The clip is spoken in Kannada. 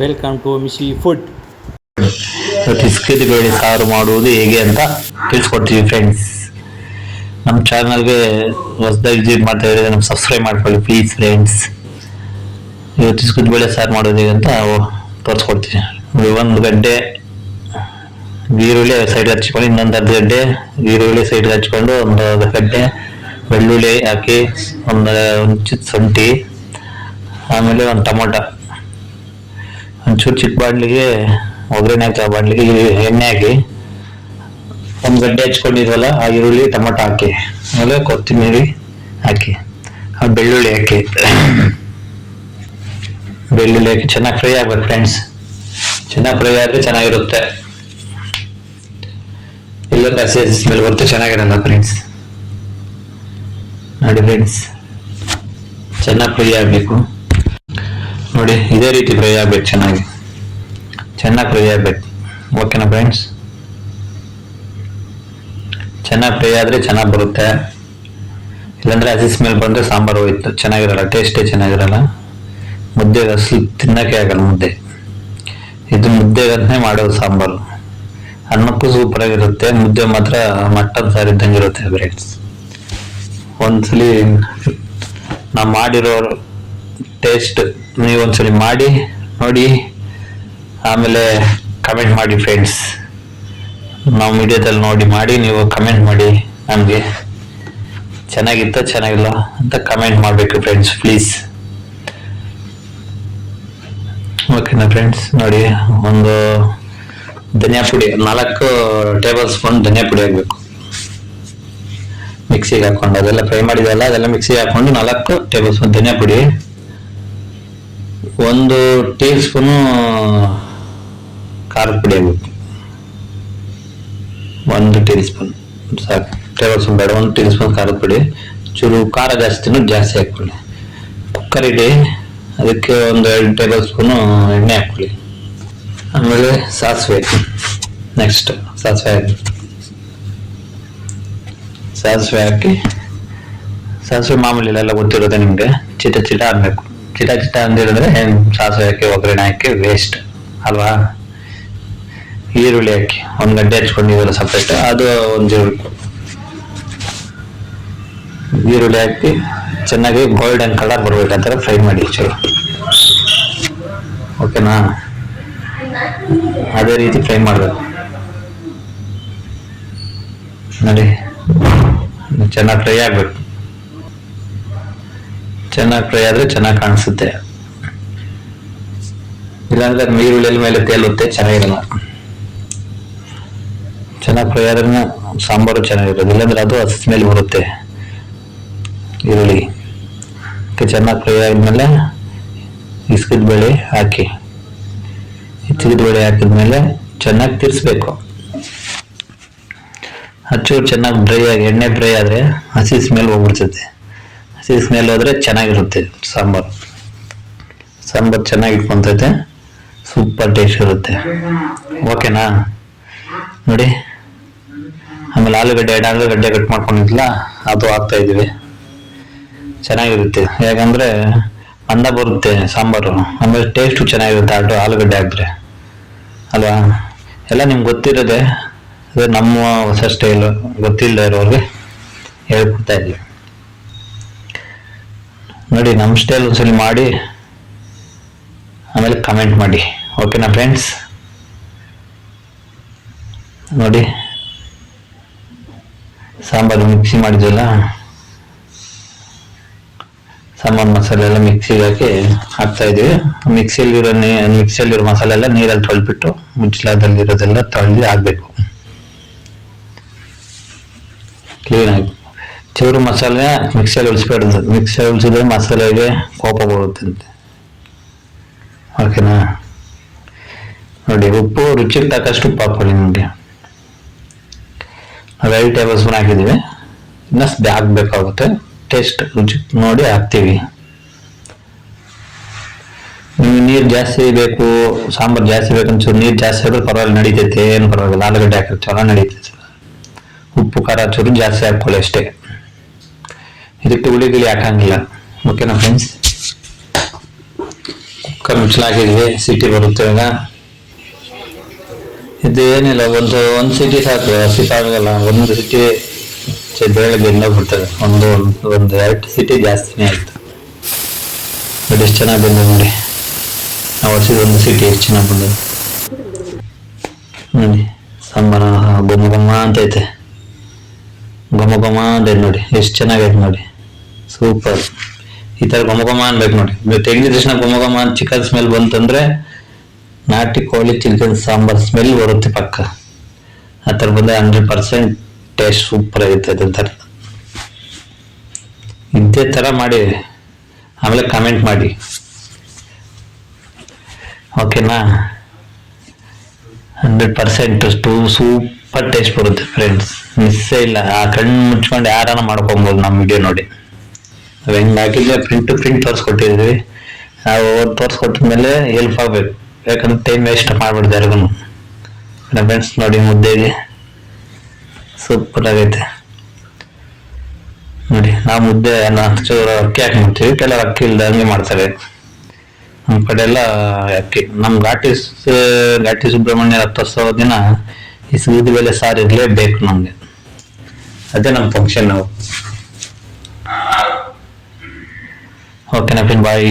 Welcome to Mishi food biscuit ಬೇಳೆ ಸಾರು ಮಾಡುವುದು ಹೇಗೆ ಅಂತ ತಿಳಿಸ್ಕೊಡ್ತೀವಿ ಫ್ರೆಂಡ್ಸ್ ನಮ್ಮ ಚಾನಲ್ಗೆ ಹೊಸದಾಗಿ ವಿಸಿಟ್ ಮಾಡ್ತಾ ಇದ್ರೆ ನಮ್ಮ ಸಬ್ಸ್ಕ್ರೈಬ್ ಮಾಡ್ಕೊಳ್ಳಿ ಪ್ಲೀಸ್ ಫ್ರೆಂಡ್ಸ್ ಇವತ್ತು ಬಿಸ್ಕಿಟ್ ಬೇಳೆ ಸಾರು ಮಾಡೋದು ಹೇಗೆ ಅಂತ ತೋರಿಸ್ಕೊಡ್ತೀನಿ. ಒಂದು ಗಡ್ಡೆ ಈರುಳ್ಳಿ ಸೈಡ್ ಹಚ್ಕೊಂಡು, ಇನ್ನೊಂದು ಅರ್ಧ ಗಡ್ಡೆ ಈರುಳ್ಳಿ ಸೈಡ್ ಹಚ್ಕೊಂಡು, ಒಂದು ಅರ್ಧ ಗಡ್ಡೆ ಬೆಳ್ಳುಳ್ಳಿ ಹಾಕಿ, ಒಂದು ಒಂಚಿತ್ ಶುಂಠಿ, ಆಮೇಲೆ ಒಂದು ಟೊಮೊಟೊ. ಒಂಚೂರು ಚಿಕ್ಕ ಬಾಡ್ಲಿಗೆ ಒಗ್ಗರಣೆ ಹಾಕಿ ಆ ಎಣ್ಣೆ ಹಾಕಿ, ಒಂದು ಗಡ್ಡೆ ಹಚ್ಕೊಂಡಿದ್ವಲ್ಲ, ಆ ಈರುಳ್ಳಿ, ಟೊಮೊಟೊ ಹಾಕಿ. ಆಮೇಲೆ ಕೊತ್ತಂಬರಿ ಹಾಕಿ, ಆ ಬೆಳ್ಳುಳ್ಳಿ ಹಾಕಿ. ಬೆಳ್ಳುಳ್ಳಿ ಹಾಕಿ ಚೆನ್ನಾಗಿ ಫ್ರೈ ಆಗ್ಬೇಕು ಫ್ರೆಂಡ್ಸ್ ಚೆನ್ನಾಗಿ ಫ್ರೈ ಆದರೆ ಚೆನ್ನಾಗಿರುತ್ತೆ. ಇಲ್ಲ ಹಸಿ ಸ್ಮೆಲ್ ಬರುತ್ತೆ, ಚೆನ್ನಾಗಿರಲ್ಲ ಫ್ರೆಂಡ್ಸ್ ನೋಡಿ ಫ್ರೆಂಡ್ಸ್ ಚೆನ್ನಾಗಿ ಫ್ರೈ ಆಗಬೇಕು. ನೋಡಿ, ಇದೇ ರೀತಿ ಫ್ರೈ ಆಗ್ಬೇಕು ಚೆನ್ನಾಗಿ. ಚೆನ್ನಾಗಿ ಫ್ರೈ ಆಗ್ಬೇಕು. ಓಕೆನಾ ಫ್ರೆಂಡ್ಸ್ ಚೆನ್ನಾಗಿ ಫ್ರೈ ಆದರೆ ಚೆನ್ನಾಗಿ ಬರುತ್ತೆ. ಇಲ್ಲಾಂದ್ರೆ ಹಸಿ ಸ್ಮೆಲ್ ಬಂದರೆ ಸಾಂಬಾರು ಹೋಯ್ತು. ಚೆನ್ನಾಗಿರಲ್ಲ ಟೇಸ್ಟೇ ಚೆನ್ನಾಗಿರಲ್ಲ. ಮುದ್ದೆ ಅಸಲು ತಿನ್ನೋಕೆ ಆಗಲ್ಲ ಮುದ್ದೆ. ಇದು ಮುದ್ದೆಗಂತನೇ ಮಾಡೋದು ಸಾಂಬಾರು. ಅನ್ನಕ್ಕೂ ಸೂಪರ್ ಆಗಿರುತ್ತೆ. ಮುದ್ದೆ ಮಾತ್ರ ಮಟ್ಟನ್ ಸಾರು ಇದ್ದಂಗೆ ಇರುತ್ತೆ ಫ್ರೆಂಡ್ಸ್ ಒಂದ್ಸಲಿ ನಾವು ಮಾಡಿರೋ ಟೇಸ್ಟ್ ನೀವು ಒಂದ್ಸಲಿ ಮಾಡಿ, ನೋಡಿ. ಆಮೇಲೆ ಕಮೆಂಟ್ ಮಾಡಿ ಫ್ರೆಂಡ್ಸ್ ನಾವು ಮೀಡಿಯಾದಲ್ಲಿ ನೋಡಿ, ಮಾಡಿ, ನೀವು ಕಮೆಂಟ್ ಮಾಡಿ ನಮಗೆ. ಚೆನ್ನಾಗಿತ್ತ, ಚೆನ್ನಾಗಿಲ್ಲ ಅಂತ ಕಮೆಂಟ್ ಮಾಡಬೇಕು ಫ್ರೆಂಡ್ಸ್ ಪ್ಲೀಸ್ ಓಕೆನಾ ಫ್ರೆಂಡ್ಸ್ ನೋಡಿ, ಒಂದು ಧನಿಯಾ ಪುಡಿ, ನಾಲ್ಕು ಟೇಬಲ್ ಸ್ಪೂನ್ ಧನಿಯಾ ಪುಡಿ ಹಾಕಬೇಕು. ಮಿಕ್ಸಿಗೆ ಹಾಕೊಂಡು, ಅದೆಲ್ಲ ಫ್ರೈ ಮಾಡಿದೆಲ್ಲ ಅದೆಲ್ಲ ಮಿಕ್ಸಿಗೆ ಹಾಕೊಂಡು ನಾಲ್ಕು ಟೇಬಲ್ ಸ್ಪೂನ್ ಧನಿಯಾ ಪುಡಿ. ಒಂದು ಟೀ ಸ್ಪೂನು ಖಾರದ ಪುಡಿ ಹಾಕಬೇಕು ಒಂದು ಟೀ ಸ್ಪೂನ್ ಸಾಕು. ಟೇಬಲ್ ಸ್ಪೂನ್ ಬೇಡ, ಒಂದು ಟೀ ಸ್ಪೂನ್ ಖಾರದ ಪುಡಿ. ಚೂರು ಖಾರ ಜಾಸ್ತಿನೂ ಜಾಸ್ತಿ ಹಾಕ್ಕೊಳ್ಳಿ. ಕುಕ್ಕರ್ ಇಡಿ, ಅದಕ್ಕೆ ಒಂದು ಎರಡು ಟೇಬಲ್ ಸ್ಪೂನು ಎಣ್ಣೆ ಹಾಕ್ಕೊಳ್ಳಿ. ಆಮೇಲೆ ಸಾಸಿವೆ ನೆಕ್ಸ್ಟ್ ಸಾಸಿವೆ ಹಾಕಿ. ಸಾಸಿವೆ ಹಾಕಿ, ಸಾಸಿವೆ ಮಾಮೂಲಿ ಎಲ್ಲ ಗೊತ್ತಿರೋದೆ ನಿಮಗೆ. ಚಿಟ ಚಿಟ ಅನ್ಬೇಕು ಚಿಟ ಚಿಟ ಅಂದಿರಿದ್ರೆ ಸಾಸಿವೆ ಹಾಕಿ, ಒಗ್ಗರಣೆ ಹಾಕಿ ವೇಸ್ಟ್ ಅಲ್ವಾ? ಈರುಳ್ಳಿ ಹಾಕಿ. ಒಂದು ಗಡ್ಡೆ ಹಚ್ಕೊಂಡಿದ್ದೀವಲ್ಲ ಸಪ್ರೇಟ್ ಅದು ಒಂದು ಈರುಳ್ಳಿ ಹಾಕಿ, ಚೆನ್ನಾಗಿ ಗೋಲ್ಡನ್ ಕಲರ್ ಬರ್ಬೇಕಂತಾರೆ ಫ್ರೈ ಮಾಡಿ ಚಲೋ. ಓಕೆನಾ ಅದೇ ರೀತಿ ಫ್ರೈ ಮಾಡಬೇಕು. ನೋಡಿ, ಚೆನ್ನಾಗಿ ಫ್ರೈ ಆಗ್ಬೇಕು. ಚೆನ್ನಾಗಿ ಫ್ರೈ ಆದ್ರೆ ಚೆನ್ನಾಗಿ ಕಾಣಿಸುತ್ತೆ. ಇಲ್ಲಾಂದ್ರೆ ಈರುಳ್ಳಿ ಮೇಲೆ ತೇಲುತ್ತೆ, ಚೆನ್ನಾಗಿರಲ್ಲ. ಚೆನ್ನಾಗಿ ಫ್ರೈ ಆದ್ರೆ ಸಾಂಬಾರು ಚೆನ್ನಾಗಿರೋದು ಇಲ್ಲಾಂದ್ರೆ ಅದು ಹಸಿ ಮೇಲೆ ಬರುತ್ತೆ. ಈರುಳ್ಳಿ. ಚೆನ್ನಾಗಿ ಫ್ರೈ ಆದ್ಮೇಲೆ ಇಸ್ಕಿದ ಬೇಳೆ ಹಾಕಿ. ಹೆಚ್ಚಿದ ಬೇಳೆ ಹಾಕಿದ್ಮೇಲೆ ಚೆನ್ನಾಗಿ ತಿರ್ಸ್ಬೇಕು. ಹಚ್ಚೂರು ಚೆನ್ನಾಗಿ ಡ್ರೈ ಆಗಿ, ಎಣ್ಣೆ ಡ್ರೈ ಆದರೆ ಹಸಿ ಸ್ಮೆಲ್ ಹೋಗ್ಬಿಡ್ತೈತೆ ಹಸಿ ಸ್ಮೆಲ್ ಆದ್ರೆ ಚೆನ್ನಾಗಿರುತ್ತೆ ಸಾಂಬಾರು. ಸಾಂಬಾರು ಚೆನ್ನಾಗಿ ಇಟ್ಕೊಂತೈತೆ. ಸೂಪರ್ ಟೇಸ್ಟ್ ಇರುತ್ತೆ. ಓಕೆನಾ? ನೋಡಿ. ಆಮೇಲೆ ಆಲೂಗಡ್ಡೆ ಎರಡು ಆಲೂಗಡ್ಡೆ ಕಟ್ ಮಾಡ್ಕೊಂಡಿದ್ಲ? ಅದು ಹಾಕ್ತಾ ಇದೀವಿ ಚೆನ್ನಾಗಿರುತ್ತೆ. ಯಾಕಂದ್ರೆ ಅಂದ ಬರುತ್ತೆ ಸಾಂಬಾರು. ಆಮೇಲೆ ಟೇಸ್ಟು ಚೆನ್ನಾಗಿರುತ್ತೆ ಅದು ಆಲೂಗಡ್ಡೆ ಹಾಕಿದ್ರೆ. ಅಲ್ವಾ? ಎಲ್ಲ ನಿಮ್ಗೆ ಗೊತ್ತಿರೋದೆ. ಅದೇ ನಮ್ಮ ಹೊಸ ಸ್ಟೈಲು ಗೊತ್ತಿಲ್ಲದೆ ಇರೋರಿಗೆ ಹೇಳ್ಕೊಡ್ತಾ ಇದ್ದೀವಿ. ನೋಡಿ, ನಮ್ಮ ಸ್ಟೈಲ್ ಒಂದ್ಸಲಿ ಮಾಡಿ, ಆಮೇಲೆ ಕಮೆಂಟ್ ಮಾಡಿ. ಓಕೆನಾ ಫ್ರೆಂಡ್ಸ್ ನೋಡಿ, ಸಾಂಬಾರು ಮಿಕ್ಸಿ ಮಾಡಿದ್ವಲ್ಲ? ಸಾಂಬಾರು ಮಸಾಲೆ ಎಲ್ಲ ಮಿಕ್ಸಿಗೆ ಹಾಕಿ ಹಾಕ್ತಾ ಇದ್ದೀವಿ. ಮಿಕ್ಸಿಯಲ್ಲಿರೋ ನೀ ಮಿಕ್ಸಿಯಲ್ಲಿರೋ ಮಸಾಲೆ ಎಲ್ಲ ನೀರಲ್ಲಿ ತೊಳ್ಬಿಟ್ಟು ಮುಚ್ಚಲಾದಲ್ಲಿರೋದೆಲ್ಲ ತೊಳೆದು ಹಾಕ್ಬೇಕು. ಕ್ಲೀನಾಗಿ ಚೂರು ಮಸಾಲೆ ಮಿಕ್ಸಿಯಲ್ಲಿ ಉಳಿಸ್ಬಾರ್ದು ಮಿಕ್ಸಿಯಲ್ಲಿ ಉಳಿಸಿದ್ರೆ ಮಸಾಲೆಗೆ ಕೋಪ ಬರುತ್ತಂತೆ. ಓಕೆನಾ ನೋಡಿ, ಉಪ್ಪು ರುಚಿಗೆ ತಕ್ಕಷ್ಟು ಉಪ್ಪು ಹಾಕೊಳ್ಳಿ ನಿಮಗೆ. ನಾವು ಎರಡು ಟೇಬಲ್ ಸ್ಪೂನ್ ಹಾಕಿದ್ದೀವಿ. ಇನ್ನಷ್ಟು ಹಾಕ್ಬೇಕಾಗುತ್ತೆ ಟೇಸ್ಟ್ ರುಚಿ ನೋಡಿ ಹಾಕ್ತೀವಿ. ನೀರು ಜಾಸ್ತಿ ಬೇಕು, ಸಾಂಬಾರು ಜಾಸ್ತಿ ಬೇಕು ಒಂಚೂರು ನೀರು ಜಾಸ್ತಿ ಆದ್ರೆ ಪರವಾಗಿಲ್ಲ, ನಡೀತೈತೆ, ಏನು ಪರವಾಗಿಲ್ಲ. ಆಲೂಗಡ್ಡೆ ಹಾಕಿದ್ರೆ ಚಲೋ ನಡೀತೈತೆ. ಉಪ್ಪು, ಖಾರ ಚೂರು ಜಾಸ್ತಿ ಹಾಕೊಳ್ಳಿ ಅಷ್ಟೇ. ಇದಕ್ಕೆ ಹುಳಿ ಗಿಳಿ ಹಾಕಂಗಿಲ್ಲ ಓಕೆನಾ ಫ್ರೆಂಡ್ಸ್ ಕುಕ್ಕರ್ ಮುಚ್ಚಲಾಗಿದೆ ಸಿಟಿ ಬರುತ್ತೆ ಈಗ ಇದು ಏನಿಲ್ಲ, ಒಂದು ಒಂದು ಸಿಟಿ ಸಾಕು ಸಿಟಿ ಆಗಲ್ಲ ಒಂದು ಸಿಟಿ ಬೇಳೆ ಬೆಂದೋಗ್ಬಿಡ್ತದೆ ಒಂದು ಒಂದು ಎರಡು ಸಿಟಿ ಜಾಸ್ತಿನೇ ಆಯ್ತು ಬಟ್ ಎಷ್ಟು ಚೆನ್ನಾಗಿ ಬಂದ ನೋಡಿ. ನಾವು ವರ್ಷದ ಒಂದು ಸಿಟಿ ಎಷ್ಟು ಚೆನ್ನಾಗಿ ಬಂದ ನೋಡಿ ಸಂಬಾರ ಗೊಮ್ಮ ಗೊಮ್ಮ ಅಂತೈತೆ ಗೊಮ್ಮ ಗೊಮ್ಮ ಅಂತ ನೋಡಿ. ಎಷ್ಟು ಚೆನ್ನಾಗೈತೆ ನೋಡಿ. ಸೂಪರ್ ಈ ಥರ ಗೊಮ್ಮ ಅನ್ಬೇಕು ನೋಡಿ. ತೆಗೆದ ತಕ್ಷಣ ಅಂತ ಚಿಕನ್ ಸ್ಮೆಲ್ ಬಂತಂದ್ರೆ ನಾಟಿ ಕೋಳಿ ಚಿಕನ್ ಸಾಂಬಾರ್ ಸ್ಮೆಲ್ ಬರುತ್ತೆ ಪಕ್ಕ. ಆ ಥರ ಬಂದರೆ ಹಂಡ್ರೆಡ್ ಪರ್ಸೆಂಟ್ ಟೇಸ್ಟ್ ಸೂಪರ್ ಆಗಿರ್ತದೆ ಅಂತ ಥರ ಇದೇ ಥರ ಮಾಡಿ, ಆಮೇಲೆ ಕಮೆಂಟ್ ಮಾಡಿ. ಓಕೆನಾ hundred percent too super taste ಬರುತ್ತೆ ಫ್ರೆಂಡ್ಸ್ ಮಿಸ್ಸೇ ಇಲ್ಲ. ಆ ಕಣ್ಣು ಮುಚ್ಕೊಂಡು ಯಾರನ್ನ ಮಾಡ್ಕೊಬೋದು ನಮ್ಮ ವಿಡಿಯೋ ನೋಡಿ. ನಾವು ಹೆಂಗೆ ಹಾಕಿದ್ರೆ ಪ್ರಿಂಟ್ ಪ್ರಿಂಟ್ ತೋರಿಸ್ಕೊಟ್ಟಿದ್ವಿ. ನಾವು ತೋರಿಸ್ಕೊಟ್ಟಿದ್ಮೇಲೆ ಹೆಲ್ಪ್ ಆಗಬೇಕು. ಯಾಕಂದ್ರೆ ಟೈಮ್ ವೇಸ್ಟ್ ಮಾಡಬಾರ್ದು ಯಾರಿಗೂ ಫ್ರೆಂಡ್ಸ್ ನೋಡಿ ಮುದ್ದೆಗೆ ಸೂಪರ್ ಆಗೈತೆ. ನೋಡಿ, ನಾವು ಮುದ್ದೆ ಚೂರು ಅಕ್ಕಿ ಹಾಕಿ ಮಾಡ್ತೀವಿ. ಕೆಲವರು ಅಕ್ಕಿ ಇಲ್ದಂಗೆ ಮಾಡ್ತಾರೆ. ನಮ್ಮ ಕಡೆ ಎಲ್ಲ ಅಕ್ಕಿ. ನಮ್ಮ ಘಾಟಿ ಘಾಟಿ ಸುಬ್ರಹ್ಮಣ್ಯ ರಥೋತ್ಸವ ದಿನ ಈ ಸೂದಿ ಬೆಲೆ ಸಾರು ಇರಲೇಬೇಕು ನಮಗೆ. ಅದೇ ನಮ್ಮ ಫಂಕ್ಷನ್ ನಾವು. ಓಕೆನಾ ಬಾಯ್